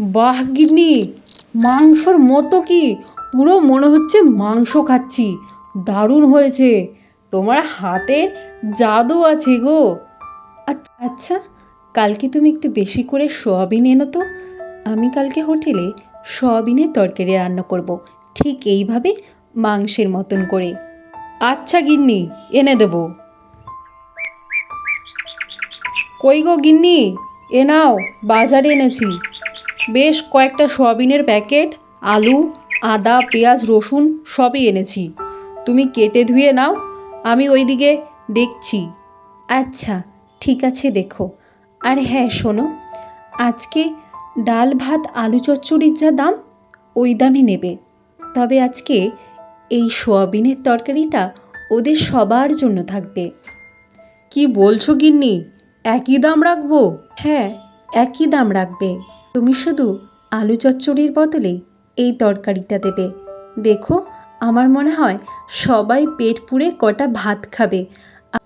বাহ গিন্নি, মাংসর মতো কি? পুরো মনে হচ্ছে মাংস খাচ্ছি। দারুণ হয়েছে। তোমার হাতের জাদু আছে গো। আচ্ছা আচ্ছা কালকে তুমি একটু বেশি করে সোয়াবিন এনো তো। আমি কালকে হোটেলে সোয়াবিনের তরকারি রান্না করব। ঠিক এইভাবে মাংসের মতন করে। আচ্ছা গিন্নি, এনে দেবো। কই গো গিন্নি? এ নাও, বাজারে এনেছি। বেশ কয়েকটা সয়াবিনের প্যাকেট, আলু, আদা, পেঁয়াজ, রসুন সবই এনেছি। তুমি কেটে ধুয়ে নাও, আমি ওইদিকে দেখছি। আচ্ছা ঠিক আছে, দেখো। আর হ্যাঁ শোনো, আজকে ডাল ভাত আলু চচ্চড়ির যা দাম, ওই দামই নেবে। তবে আজকে এই সোয়াবিনের তরকারিটা ওদের সবার জন্য থাকবে। কি বলছো গিন্নি? একই দাম রাখব? হ্যাঁ একই দাম রাখবে। তুমি শুধু আলু চচ্চড়ির বদলে এই তরকারিটা দেবে। দেখো, আমার মনে হয় সবাই পেট পুড়ে কটা ভাত খাবে,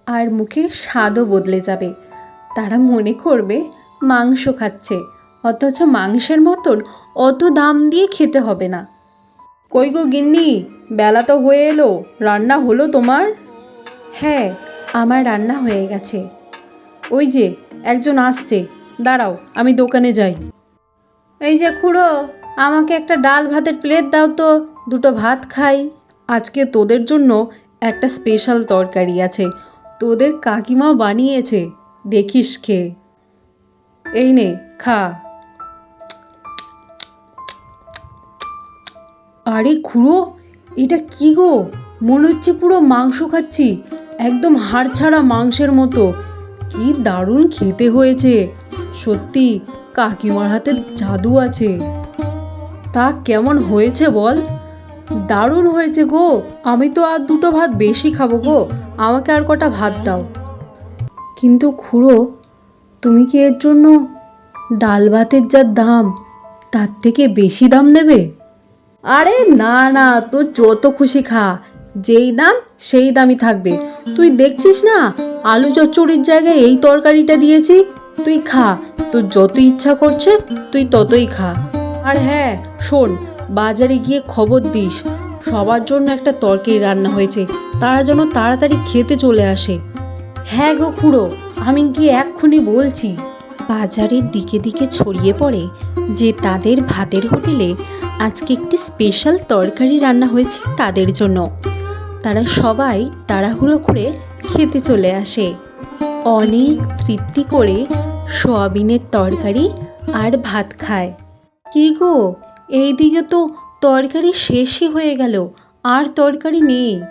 আর মুখের স্বাদও বদলে যাবে। তারা মনে করবে মাংস খাচ্ছে, অথচ মাংসের মতন অত দাম দিয়ে খেতে হবে না। কই গো গিন্নি, বেলা তো হয়ে এলো, রান্না হলো তোমার? হ্যাঁ আমার রান্না হয়ে গেছে। ওই যে, একজন আসছে, দাঁড়াও, আমি দোকানে যাই। এই যে খুড়ো, আমাকে একটা ডাল ভাতের প্লেট দাও তো, দুটো ভাত খাই। আজকে তোদের জন্য একটা স্পেশাল তরকারি আছে, তোদের কাকিমা বানিয়েছে, দেখিস খেয়ে এই নে, খা। আরে খুড়ো, এটা কি গো? মনে হচ্ছে পুরো মাংস খাচ্ছি, একদম হাড় ছাড়া মাংসের মতো। কি দারুণ খেতে হয়েছে। সত্যি, কাকিমার হাতে জাদু আছে। তা কেমন হয়েছে বল? দারুণ হয়েছে গো। আমি তো আর দুটো ভাত বেশি খাব গো। আমাকে আর কটা ভাত দাও। কিন্তু খুড়ো, তুমি কি এর জন্য ডাল ভাতের যা দাম, তার থেকে বেশি দাম নেবে? আরে না না, তোর যত খুশি খা। যেই দাম, সেই দামই থাকবে। তুই দেখছিস না, আলু চচ্চড়ির জায়গায় এই তরকারিটা দিয়েছি? তুই খা, তোর যত ইচ্ছা করছে, তুই ততই খা। আর হ্যাঁ শোন, বাজারে গিয়ে খবর দিস। সবার জন্য একটা তরকারি রান্না হয়েছে, তারা যেন তাড়াতাড়ি খেতে চলে আসে। হ্যাঁ গো খুড়ো, আমি গিয়ে এক্ষুনি বলছি? বাজারের দিকে দিকে ছড়িয়ে পড়ে যে তাদের ভাতের হোটেলে আজকে একটি স্পেশাল তরকারি রান্না হয়েছে তাদের জন্য। তারা সবাই তাড়াহুড়ো করে খেতে চলে আসে। অনেক তৃপ্তি করে সোয়াবিনের তরকারি আর ভাত খায়। কি গো, এইদিকে তো তরকারি শেষই হয়ে গেল, আর তরকারি নেই।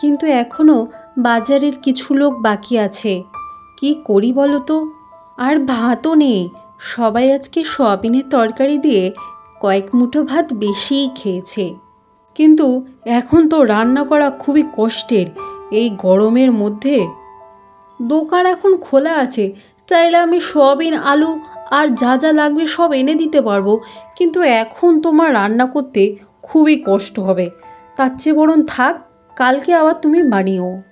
কিন্তু এখনও বাজারের কিছু লোক বাকি আছে। কি করি বলো তো? আর ভাতও নেই। সবাই আজকে সোয়াবিনের তরকারি দিয়ে কয়েক মুঠো ভাত বেশিই খেয়েছে। কিন্তু এখন তো রান্না করা খুবই কষ্টের। এই গরমের মধ্যে দোকান এখন খোলা আছে। চাইলে আমি সয়াবিন, আলু আর যা যা লাগবে সব এনে দিতে পারব। কিন্তু এখন তোমার রান্না করতে খুবই কষ্ট হবে। তার চেয়ে বরং থাক, কালকে আবার তুমি বানিও।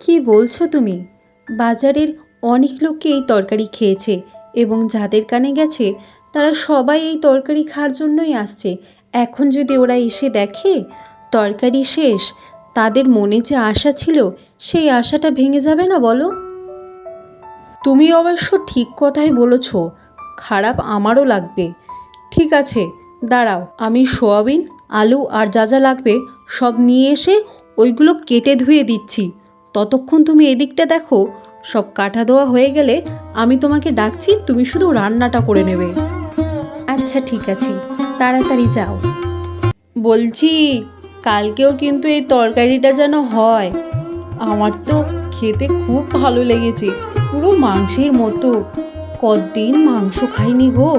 কি বলছো তুমি? বাজারের অনেক লোককে এই তরকারি খেয়েছে এবং যাদের কানে গেছে, তারা সবাই এই তরকারি খাওয়ার জন্যই আসছে। এখন যদি ওরা এসে দেখে তরকারি শেষ, তাদের মনে যে আশা ছিল, সেই আশাটা ভেঙে যাবে না বলো? তুমি অবশ্য ঠিক কথাই বলেছ, খারাপ আমারও লাগবে। ঠিক আছে, দাঁড়াও, আমি সোয়াবিন, আলু আর যা যা লাগবে সব নিয়ে এসে ওইগুলো কেটে ধুয়ে দিচ্ছি। ততক্ষণ তুমি এদিকটা দেখো, সব কাটা দেওয়া হয়ে গেলে আমি তোমাকে ডাকছি, তুমি শুধু রান্নাটা করে নেবে। আচ্ছা ঠিক আছে। তাড়াতাড়ি যাও। বলছি, কালকেও কিন্তু এই তরকারিটা যেন হয়। আমার তো খেতে খুব ভালো লেগেছে, পুরো মাংসের মতো। কতদিন মাংস খাইনি গো,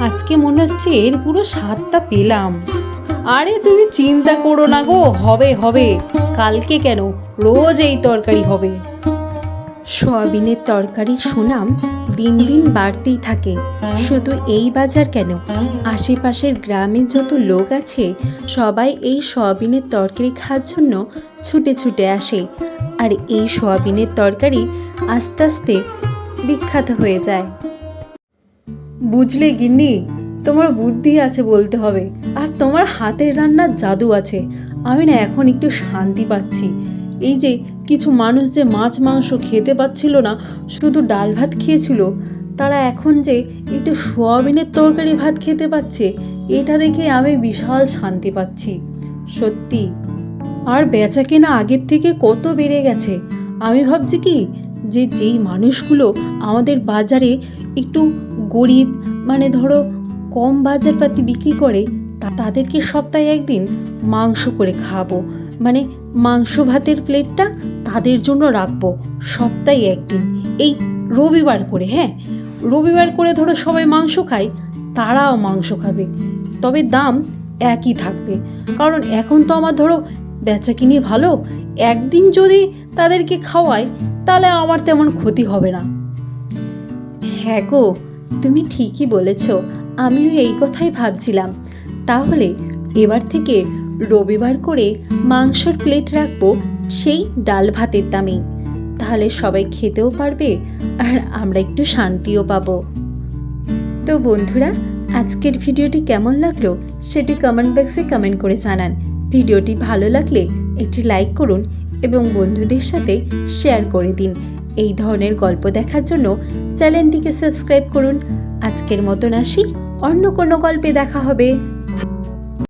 আজকে মনে হচ্ছে এর পুরো স্বাদটা পেলাম। আরে তুমি চিন্তা করো না গো, হবে হবে। কালকে কেন? রোজ এই তরকারি হবে। সয়াবিনের তরকারির সুনাম দিন দিন বাড়তেই থাকে। শুধু এই বাজার কেন? আশেপাশের গ্রামের যত লোক আছে, সবাই এই সয়াবিনের তরকারি খাওয়ার জন্য ছুটে ছুটে আসে। আর এই সয়াবিনের তরকারি আস্তে আস্তে বিখ্যাত হয়ে যায়। বুঝলে গিন্নি, তোমার বুদ্ধি আছে বলতে হবে। আর তোমার হাতের রান্নার জাদু আছে। আমি না এখন একটু শান্তি পাচ্ছি। এই যে কিছু মানুষ যে মাছ, মাংস খেতে পাচ্ছিল না, শুধু ডাল ভাত খেয়েছিল, তারা এখন যে একটু সোয়াবিনের তরকারি ভাত খেতে পাচ্ছে, এটা দেখে আমি বিশাল শান্তি পাচ্ছি। সত্যি, আর বেচা কেনা আগের থেকে কত বেড়ে গেছে? আমি ভাবছি কি, যে যেই মানুষগুলো আমাদের বাজারে একটু গরিব মানে ধরো কম বাজারপাতি বিক্রি করে তাদেরকে সপ্তাহে একদিন মাংস করে খাব। মানে মাংস ভাতের প্লেটটা তাদের জন্য রাখব সপ্তাহে একদিন। এই রবিবার করে হ্যাঁ? রবিবার করে ধরো সবাই মাংস খায়, তারাও মাংস খাবে। তবে দাম একই থাকবে। কারণ এখন তো আমার ধরো বেচা কিনে ভালো, একদিন যদি তাদেরকে খাওয়াই তাহলে আমার তেমন ক্ষতি হবে না। হ্যাঁ গো, তুমি ঠিকই বলেছ, আমিও এই কথাই ভাবছিলাম। তাহলে এবার থেকে রবিবার করে মাংসর প্লেট রাখব সেই ডাল ভাতের দামেই। তাহলে সবাই খেতেও পারবে আর আমরা একটু শান্তিও পাবো। তো বন্ধুরা, আজকের ভিডিওটি কেমন লাগল সেটি কমেন্ট বক্সে কমেন্ট করে জানান। ভিডিওটি ভালো লাগলে একটি লাইক করুন এবং বন্ধুদের সাথে শেয়ার করে দিন। এই ধরনের গল্প দেখার জন্য চ্যানেলটিকে সাবস্ক্রাইব করুন। আজকের মতন আসি, অন্য কোনো গল্পে দেখা হবে।